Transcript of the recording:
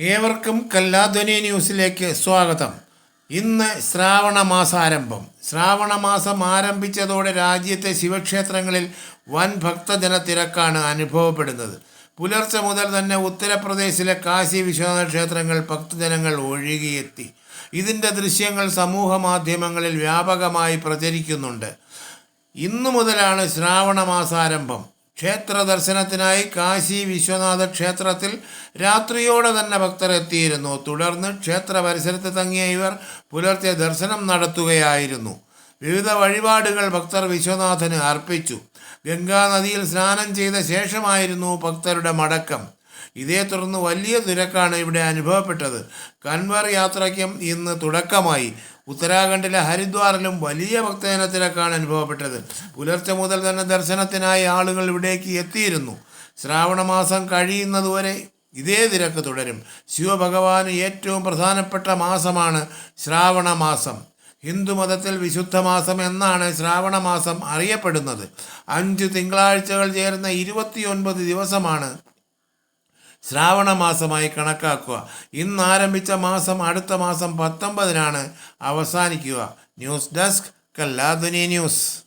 ഏവർക്കും കല്ലാധ്വനി ന്യൂസിലേക്ക് സ്വാഗതം. ഇന്ന് ശ്രാവണ മാസാരംഭം. ശ്രാവണ മാസം ആരംഭിച്ചതോടെ രാജ്യത്തെ ശിവക്ഷേത്രങ്ങളിൽ വൻ ഭക്തജന തിരക്കാണ് അനുഭവപ്പെടുന്നത്. പുലർച്ചെ മുതൽ തന്നെ ഉത്തർപ്രദേശിലെ കാശി വിശ്വനാഥ ക്ഷേത്രങ്ങൾ ഭക്തജനങ്ങൾ ഒഴുകിയെത്തി. ഇതിന്റെ ദൃശ്യങ്ങൾ സമൂഹ മാധ്യമങ്ങളിൽ വ്യാപകമായി പ്രചരിക്കുന്നുണ്ട്. ഇന്നു മുതലാണ് ശ്രാവണ മാസാരംഭം. ക്ഷേത്ര ദർശനത്തിനായി കാശി വിശ്വനാഥ ക്ഷേത്രത്തിൽ രാത്രിയോടെ തന്നെ ഭക്തർ എത്തിയിരുന്നു തുടർന്ന് ക്ഷേത്ര പരിസരത്ത് തങ്ങിയ ഇവർ പുലർച്ചെ ദർശനം നടത്തുകയായിരുന്നു. വിവിധ വഴിപാടുകൾ ഭക്തർ വിശ്വനാഥന് അർപ്പിച്ചു. ഗംഗാനദിയിൽ സ്നാനം ചെയ്ത ശേഷമായിരുന്നു ഭക്തരുടെ മടക്കം. ഇതേ തുടർന്ന് വലിയ തിരക്കാണ് ഇവിടെ അനുഭവപ്പെട്ടത്. കൻവർ യാത്രയ്ക്കും ഇന്ന് തുടക്കമായി. ഉത്തരാഖണ്ഡിലെ ഹരിദ്വാറിലും വലിയ ഭക്തജന തിരക്കാണ് അനുഭവപ്പെട്ടത്. പുലർച്ചെ മുതൽ തന്നെ ദർശനത്തിനായി ആളുകൾ ഇവിടേക്ക് എത്തിയിരുന്നു. ശ്രാവണ മാസം കഴിയുന്നതുവരെ ഇതേ തിരക്ക് തുടരും. ശിവഭഗവാന് ഏറ്റവും പ്രധാനപ്പെട്ട മാസമാണ് ശ്രാവണ മാസം. ഹിന്ദുമതത്തിൽ വിശുദ്ധ മാസം എന്നാണ് ശ്രാവണ മാസം അറിയപ്പെടുന്നത്. അഞ്ച് തിങ്കളാഴ്ചകൾ ചേർന്ന ഇരുപത്തിയൊൻപത് ദിവസമാണ് ശ്രാവണ മാസമായി കണക്കാക്കുക. ഇന്ന് ആരംഭിച്ച മാസം അടുത്ത മാസം പത്തൊമ്പതിനാണ്. അവസാനിക്കുക. ന്യൂസ് ഡെസ്ക് കല്ലാധുനി ന്യൂസ്.